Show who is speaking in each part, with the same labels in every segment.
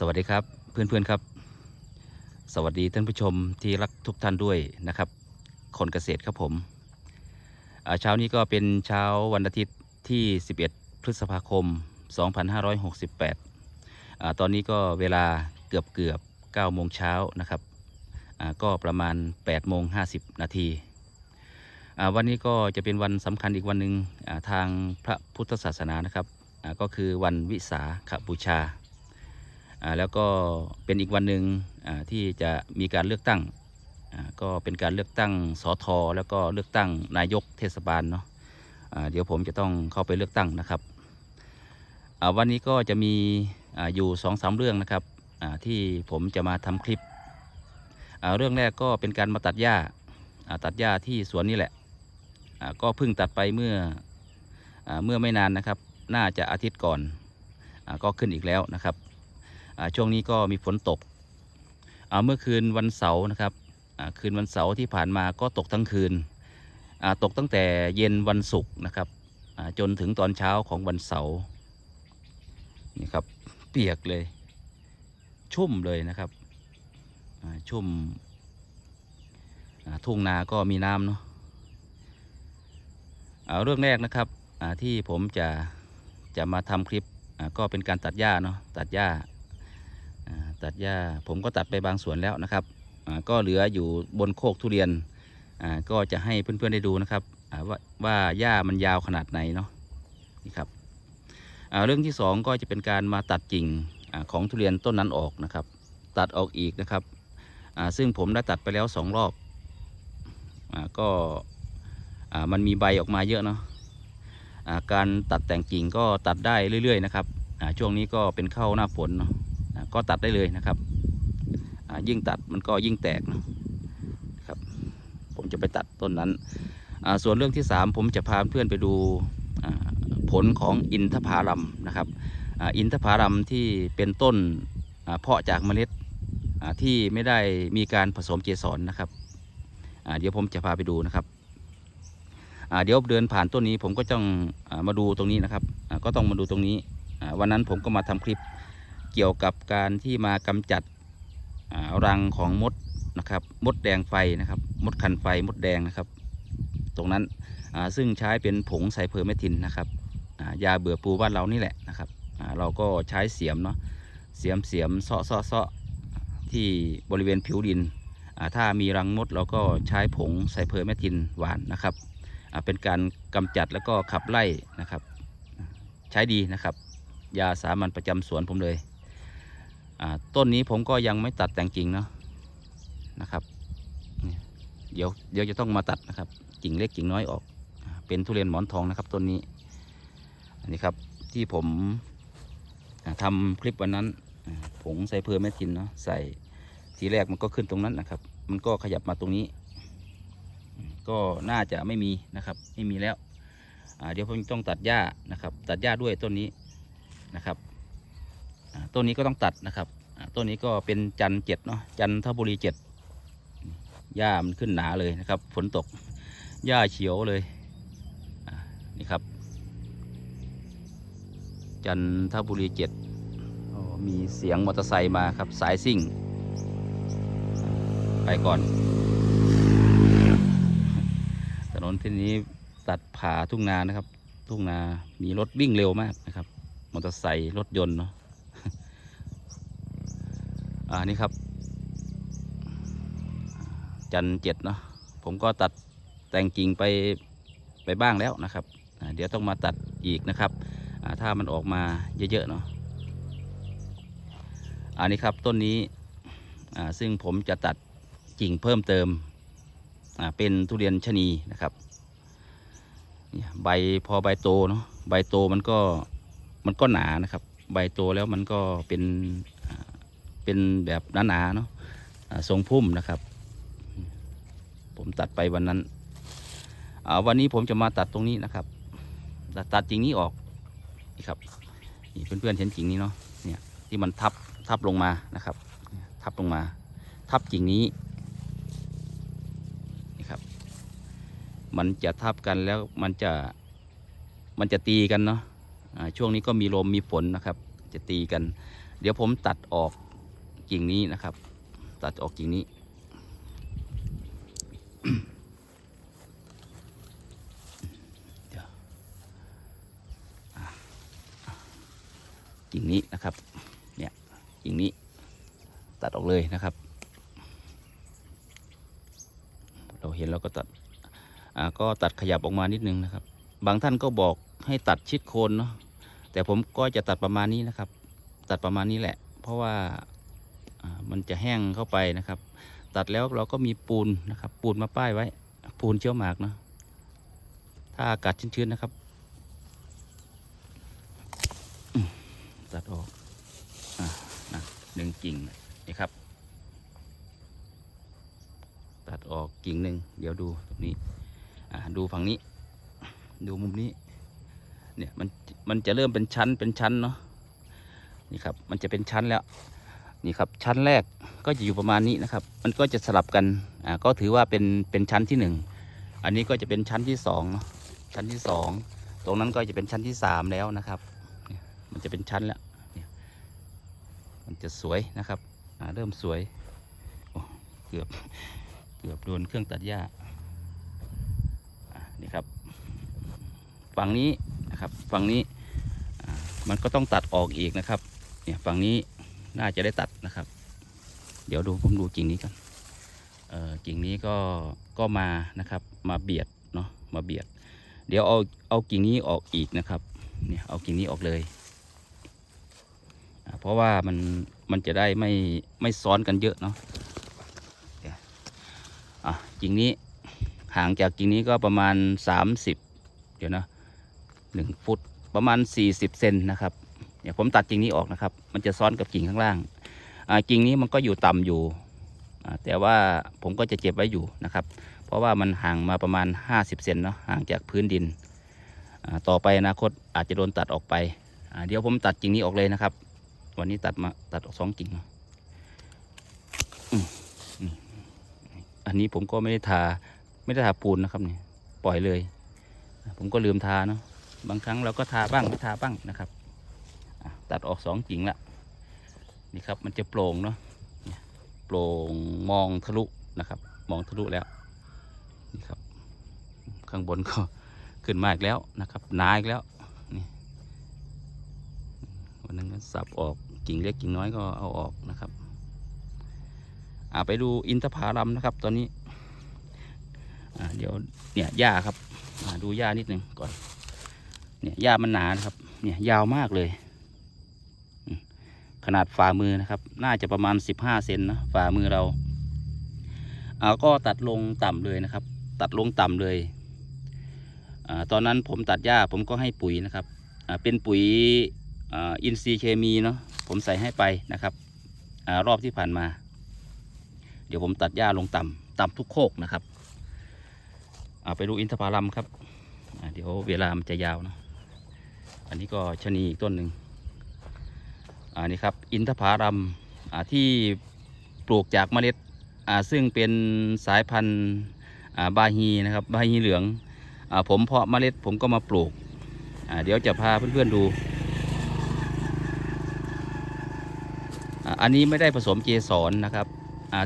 Speaker 1: สวัสดีครับเพื่อนๆครับ สวัสดีท่านผู้ชมที่รักทุกท่านด้วยนะครับ คนเกษตรครับผมเช้านี้ก็เป็นเช้าวันอาทิตย์ที่ 11 พฤษภาคม 2568อตอนนี้ก็เวลาเกือบเกือบ9โมงเช้านะครับก็ประมาณ8โมง50 นาทีวันนี้ก็จะเป็นวันสำคัญอีกวันหนึ่งทางพระพุทธศาสนานะครับก็คือวันวิสาขบูชา แล้วก็เป็นอีกวันหนึ่งที่จะมีการเลือกตั้งก็เป็นการเลือกตั้งสอทอแล้วก็เลือกตั้งนายกเทศบาลเนาะเดี๋ยวผมจะต้องเข้าไปเลือกตั้งนะครับวันนี้ก็จะมีอาอยู่สองสามเรื่องนะครับที่ผมจะมาทำคลิป เรื่องแรกก็เป็นการมาตัดหญ้าตัดหญ้าที่สวนนี่แหละก็เพิ่งตัดไปเมื่ออเมื่อไม่นานนะครับ น่าจะอาทิตย์ก่อนอก็ขึ้นอีกแล้วนะครับ ช่วงนี้ก็มีฝนตก เมื่อคืนวันเสาร์นะครับคืนวันเสาร์ที่ผ่านมาก็ตกทั้งคืน ตกตั้งแต่เย็นวันศุกร์นะครับจนถึงตอนเช้าของวันเสาร์นี่ครับเปียกเลย ชุ่มเลยนะครับชุ่มทุ่งนาก็มีน้ำเนาะเรื่องแรกนะครับที่ผมจะจะมาทำคลิปก็เป็นการตัดหญ้าเนาะตัดหญ้า ตัดหญ้าผมก็ตัดไปบางส่วนแล้วนะครับก็เหลืออยู่บนโคกทุเรียนก็จะให้เพื่อนๆได้ดูนะครับว่าว่าหญ้ามันยาวขนาดไหนเนาะนี่ครับเรื่องที่สองก็จะเป็นการมาตัดกิ่งอของทุเรียนต้นนั้นออกนะครับ ตัดออกอีกนะครับซึ่งผมได้ตัดไปแล้วสองรอบอก็มันมีใบออกมาเยอะเนาะการตัดแต่งกิ่งก็ตัดได้เรื่อย ๆ นะครับช่วงนี้ก็เป็นเข้าหน้าฝนเนาะ ก็ตัดได้เลยนะครับยิ่งตัดมันก็ยิ่งแตกนะครับ ผมจะไปตัดต้นนั้น ส่วนเรื่องที่ 3 ผมจะพาเพื่อนไปดูผลของอินทผลัมนะครับอินทผลัมที่เป็นต้นเพาะจากเมล็ดที่ไม่ได้มีการผสมเกสรนะครับเดี๋ยวผมจะพาไปดูนะครับเดี๋ยวเดินผ่านต้นนี้ผมก็ต้องมาดูตรงนี้นะครับก็ต้องมาดูตรงนี้วันนั้นผมก็มาทำคลิป กี่ยวกับการที่มากำจัดรังของมดนะครับ มดแดงไฟนะครับ มดคันไฟมดแดงนะครับ ตรงนั้นซึ่งใช้เป็นผงไซเพอร์เมทินนะครับยาเบื่อปูบ้านเรานี่แหละนะครับเราก็ใช้เสียมเนาะเสียมเสียมเซาะเซาะเซาะที่บริเวณผิวดิน ถ้ามีรังมดเราก็ใช้ผงไซเพอร์เมทินหวานนะครับ เป็นการกำจัดแล้วก็ขับไล่นะครับ ใช้ดีนะครับ ยาสามัญประจำสวนผมเลย ต้นนี้ผมก็ยังไม่ตัดแต่งกิ่งเนาะนะครับ เดี๋ยวเดี๋ยวจะต้องมาตัดนะครับ กิ่งเล็กกิ่งน้อยออก เป็นทุเรียนหมอนทองนะครับต้นนี้ อันนี้ครับที่ผมอ่าทำคลิปวันนั้น ผงใส่เพอร์แมทินเนาะใส่ทีแรกมันก็ขึ้นตรงนั้นนะครับ มันก็ขยับมาตรงนี้ ก็น่าจะไม่มีนะครับ ไม่มีแล้วเดี๋ยวผมต้องตัดหญ้านะครับ ตัดหญ้าด้วยต้นนี้นะครับ ต้นนี้ก็ต้องตัดนะครับต้นนี้ก็เป็นจันเจ็ดเนาะจันทบุรีเจ็ดหญ้ามันขึ้นหนาเลยนะครับ ฝนตกหญ้าเขียวเลยนี่ครับ จันทบุรีเจ็ดมีเสียงมอเตอร์ไซค์มาครับ สายซิ่ง ไปก่อน ถนนที่นี้ตัดผ่าทุ่งนานะครับ ทุ่งนามีรถวิ่งเร็วมากนะครับ มอเตอร์ไซค์รถยนต์เนาะ อ่านี่ครับ จันเจ็ดเนาะผมก็ตัดแต่งกิ่งไปไปบ้างแล้วนะครับ เดี๋ยวต้องมาตัดอีกนะครับ ถ้ามันออกมาเยอะๆเนาะอันนี้ครับต้นนี้ซึ่งผมจะตัดกิ่งเพิ่มเติมเป็นทุเรียนชะนีนะครับใบพอใบโตเนาะใบโตมันก็มันก็หนานะครับ ใบโตแล้วมันก็เป็น เป็นแบบหนาๆเนาะทรงพุ่มนะครับ ผมตัดไปวันนั้นวันนี้ผมจะมาตัดตรงนี้นะครับ ตัดตัดกิ่งนี้ออกนี่ครับนี่เพื่อนๆเห็นกิ่งนี้เนาะเนี่ยที่มันทับทับลงมานะครับ ทับลงมา ทับกิ่งนี้นี่ครับ มันจะทับกันแล้วมันจะมันจะตีกันเนาะช่วงนี้ก็มีลมมีฝนนะครับ จะตีกัน เดี๋ยวผมตัดออก กิ่งนี้นะครับ ตัดออกกิ่งนี้ กิ่งนี้นะครับ เนี่ย กิ่งนี้ ตัดออกเลยนะครับ เราเห็นเราก็ตัด อ่า ก็ตัดขยับออกมานิดนึงนะครับ บางท่านก็บอกให้ตัดชิดโคนเนาะ แต่ผมก็จะตัดประมาณนี้นะครับ ตัดประมาณนี้แหละ เพราะว่า มันจะแห้งเข้าไปนะครับ ตัดแล้วเราก็มีปูนนะครับ ปูนมาป้ายไว้ ปูนเชี่ยวหมากเนาะถ้าอากาศชื้นๆนะครับ ตัดออกอนะหนึ่งกิ่งนี่ครับ ตัดออกกิ่งหนึ่งเดี๋ยวดูตรงนี้ดูฝั่งนี้ ดูมุมนี้ เนี่ยมันมันจะเริ่มเป็นชั้นเป็นชั้นเนาะนี่ครับ มันจะเป็นชั้นแล้ว นี่ครับชั้นแรกก็จะอยู่ประมาณนี้นะครับ มันก็จะสลับกันอ่าก็ถือว่าเป็นเป็นชั้นที่หนึ่งอันนี้ก็จะเป็นชั้นที่สองเนาะชั้นที่สองตรงนั้นก็จะเป็นชั้นที่สามแล้วนะครับนี่มันจะเป็นชั้นแล้วนี่มันจะสวยนะครับอ่าเริ่มสวยโอ้เกือบเกือบโดนเครื่องตัดหญ้าอ่านี่ครับฝั่งนี้นะครับฝั่งนี้อ่ามันก็ต้องตัดออกอีกนะครับเนี่ยฝั่งนี้น่าจะได้ตัด เดี๋ยวดูผมดูกิ่งนี้กันเอ่อกิ่งนี้ก็ก็มานะครับมาเบียดเนาะมาเบียด เดี๋ยวเอาเอากิ่งนี้ออกอีกนะครับเนี่ยเอากิ่งนี้ออกเลย เพราะว่ามันมันจะได้ไม่ไม่ซ้อนกันเยอะเนาะอะกิ่งนี้ห่างจากกิ่งนี้ก็ประมาณ 30 เดี๋ยวนะหนึ่งฟุตประมาณ 40เซนนะครับเดี๋ยวผมตัดกิ่งนี้ออกนะครับ มันจะซ้อนกับกิ่งข้างล่าง กิ่งนี้มันก็อยู่ต่ำอยู่ แต่ว่าผมก็จะเก็บไว้อยู่นะครับ เพราะว่ามันห่างมาประมาณ 50 เซนเนาะห่างจากพื้นดิน ต่อไปอนาคตอาจจะโดนตัดออกไป เดี๋ยวผมตัดกิ่งนี้ออกเลยนะครับ วันนี้ตัดมาตัดออกสองกิ่งอันนี้ผมก็ไม่ได้ทาไม่ได้ทาปูนนะครับเนี่ยปล่อยเลย ผมก็ลืมทาเนาะบางครั้งเราก็ทาบ้างไม่ทาบ้างนะครับตัดออกสองกิ่งละ นี่ครับมันจะโปร่งเนาะโปร่งมองทะลุนะครับ มองทะลุแล้วนี่ครับ ข้างบนก็ขึ้นมาอีกแล้วนะครับหนาอีกแล้วนี่วันนั้นก็สับออกกิ่งเล็กกิ่งน้อยก็เอาออกนะครับอ่าไปดูอินทผลัมนะครับ ตอนนี้อ่าเดี๋ยวเนี่ยหญ้าครับดูหญ้านิดหนึ่งก่อน เนี่ยหญ้ามันหนานะครับ เนี่ยยาวมากเลย ขนาดฝ่ามือนะครับ น่าจะประมาณสิบห้าเซนนะฝ่ามือเราเอาก็ตัดลงต่ำเลยนะครับ ตัดลงต่ำเลยอาตอนนั้นผมตัดหญ้าผมก็ให้ปุ๋ยนะครับอ่าเป็นปุ๋ยอ,อินทรีย์เคมีเนาะผมใส่ให้ไปนะครับอารอบที่ผ่านมา เดี๋ยวผมตัดหญ้าลงต่ำต่ำทุกโคกนะครับเอาไปดูอินทผลัมครับอ่าเดี๋ยวเวลามันจะยาวเนอะอันนี้ก็ชะนีอีกต้นหนึ่ง อันนี้ครับอินทผลัมที่ปลูกจากเมล็ดซึ่งเป็นสายพันธุ์บาฮีนะครับบาฮีเหลืองอผมเพาะเมล็ดผมก็มาปลูก เดี๋ยวจะพาเพื่อนๆดู อันนี้ไม่ได้ผสมเกสรนะครับ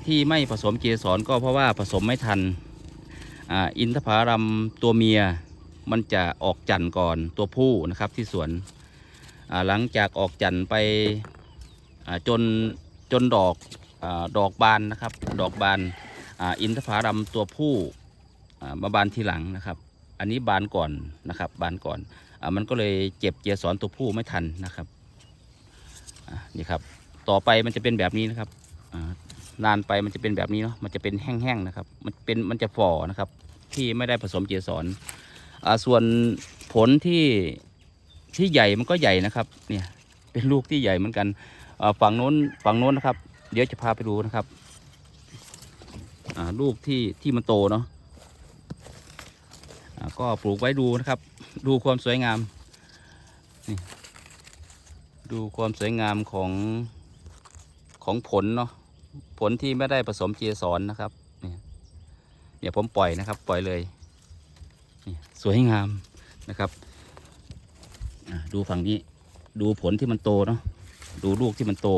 Speaker 1: ที่ไม่ผสมเกสรก็เพราะว่าผสมไม่ทันออินทผลัมตัวเมียมันจะออกจันทร์ก่อนตัวผู้นะครับที่สวน หลังจากออกจันทร์ไปจนจนดอกอดอกบานนะครับ ดอกบานออินทผลัมตัวผู้มาบานทีหลังนะครับ อันนี้บานก่อนนะครับ บานก่อนอมันก็เลยเจ็บเกสรตัวผู้ไม่ทันนะครับนี่ครับ ต่อไปมันจะเป็นแบบนี้นะครับอ่านานไปมันจะเป็นแบบนี้เนาะมันจะเป็นแห้งๆนะครับ มันเป็นมันจะฝ่อนะครับ ที่ไม่ได้ผสมเกสรอ่าส่วนผลที่ ที่ใหญ่มันก็ใหญ่นะครับ เนี่ยเป็นลูกที่ใหญ่เหมือนกันฝั่งโน้นฝั่งโน้นนะครับ เดี๋ยวจะพาไปดูนะครับลูกที่ที่มันโตเนาะก็ปลูกไว้ดูนะครับ ดูความสวยงามนี่ดูความสวยงามของของผลเนาะผลที่ไม่ได้ผสมเกสรนนะครับเนี่ยเดี๋ยวผมปล่อยนะครับ ปล่อยเลยนี่สวยงามนะครับ ดูฝั่งนี้ ดูผลที่มันโตเนาะ ดูลูกที่มันโต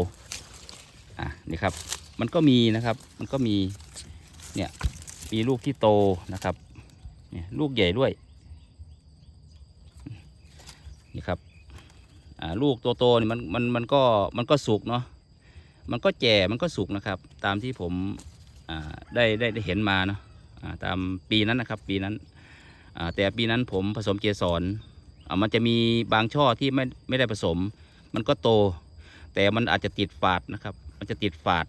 Speaker 1: อะนี่ครับ มันก็มีนะครับ มันก็มี เนี่ย มีลูกที่โตนะครับ เนี่ยลูกใหญ่ด้วย นี่ครับ อ่าลูกโตๆนี่มันมันมันก็มันก็สุกเนาะ มันก็แก่ มันก็สุกนะครับ ตามที่ผม อ่าได้ได้ได้เห็นมาเนาะ อ่าตามปีนั้นนะครับ ปีนั้น อ่าแต่ปีนั้นผมผสมเกสร มันจะมีบางช่อที่ไม่ไม่ได้ผสม มันก็โต แต่มันอาจจะติดฝาดนะครับ มันจะติดฝาด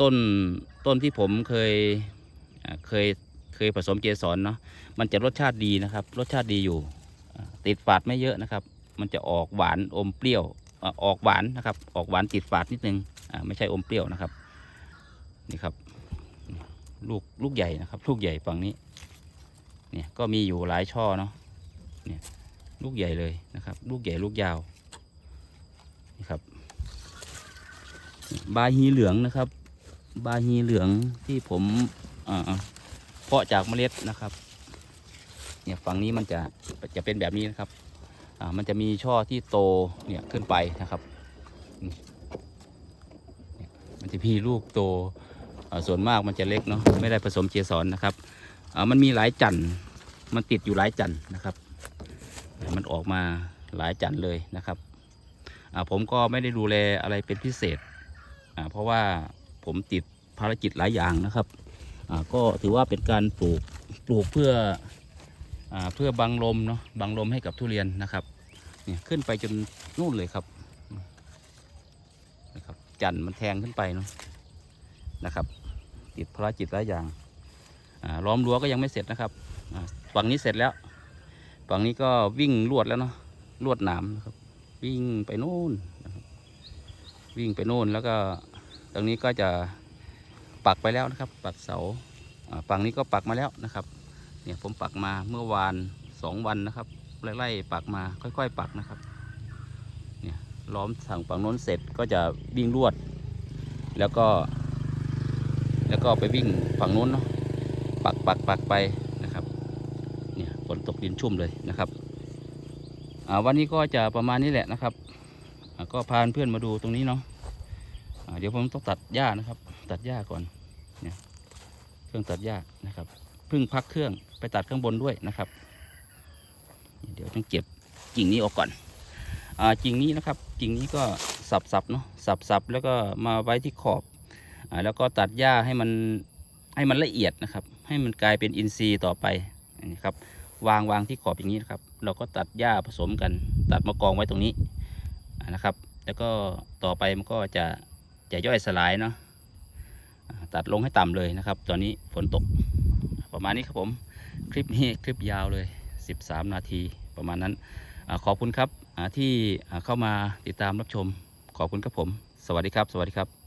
Speaker 1: ต้นต้นที่ผมเคยเคยเคยผสมเกสรเนาะมันจะรสชาติดีนะครับ รสชาติดีอยู่ ติดฝาดไม่เยอะนะครับ มันจะออกหวานอมเปรี้ยวออกหวานนะครับ ออกหวานติดฝาดนิดนึงไม่ใช่อมเปรี้ยวนะครับนี่ครับ ลูกลูกใหญ่นะครับ ลูกใหญ่ฝั่งนี้เนี่ยก็มีอยู่หลายช่อเนาะ เนี่ยลูกใหญ่เลยนะครับ ลูกใหญ่ลูกยาวนี่ครับบาฮีเหลืองนะครับ บาฮีเหลืองที่ผมเพาะจากเมล็ดนะครับ เนี่ยฝั่งนี้มันจะจะเป็นแบบนี้นะครับอ่ามันจะมีช่อที่โตเนี่ยขึ้นไปนะครับนี่มันจะมีลูกโตส่วนมากมันจะเล็กเนาะไม่ได้ผสมเกสรนะครับอ่ามันมีหลายจันทร์มันติดอยู่หลายจันทร์นะครับ มันออกมาหลายจันทร์เลยนะครับผมก็ไม่ได้ดูแลอะไรเป็นพิเศษ เพราะว่าผมติดภารกิจหลายอย่างนะครับ ก็ถือว่าเป็นการปลูกปลูกเพื่ออเพื่อบังลมเนาะบังลมให้กับทุเรียนนะครับเนี่ยขึ้นไปจนนู่นเลยครับนะครับจันทร์มันแทงขึ้นไปเนาะนะครับ ติดภารกิจหลายอย่างล้อมรั้วก็ยังไม่เสร็จนะครับฝั่งนี้เสร็จแล้ว ฝั่งนี้ก็วิ่งลวดแล้วเนาะลวดหนามนะครับ วิ่งไปโน่นวิ่งไปโน่นแล้วก็ตรงนี้ก็จะปักไปแล้วนะครับ ปักเสาฝั่งนี้ก็ปักมาแล้วนะครับ เนี่ยผมปักมาเมื่อวานสองวันนะครับไล่ๆปักมาค่อย ๆ ปักนะครับ เนี่ยล้อมทางฝั่งโน้นเสร็จก็จะวิ่งลวด แล้วก็ แล้วก็ไปวิ่งฝั่งโน้นเนาะปักปักปักไป ฝนตกดินชุ่มเลยนะครับวันนี้ก็จะประมาณนี้แหละนะครับ ก็พาเพื่อนมาดูตรงนี้เนาะอ่าเดี๋ยวผมต้องตัดหญ้านะครับ ตัดหญ้าก่อนเนี่ยเครื่องตัดหญ้านะครับเพิ่งพักเครื่องไปตัดข้างบนด้วยนะครับ เดี๋ยวต้องเก็บกิ่งนี้ออกก่อนอ่ากิ่งนี้นะครับ กิ่งนี้ก็สับๆเนาะสับๆแล้วก็มาไว้ที่ขอบอ่าแล้วก็ตัดหญ้าให้มันให้มันละเอียดนะครับ ให้มันกลายเป็นอินทรีย์ต่อไปนะครับ วางวางที่ขอบอย่างนี้นะครับ เราก็ตัดหญ้าผสมกัน ตัดมากองไว้ตรงนี้นะครับ แล้วก็ต่อไปมันก็จะจะย่อยสลายเนาะตัดลงให้ต่ำเลยนะครับ ตอนนี้ฝนตก ประมาณนี้ครับผมคลิปนี้คลิปยาวเลย 13 นาทีประมาณนั้นอขอบคุณครับที่เข้ามาติดตามรับชม ขอบคุณครับผม สวัสดีครับ สวัสดีครับ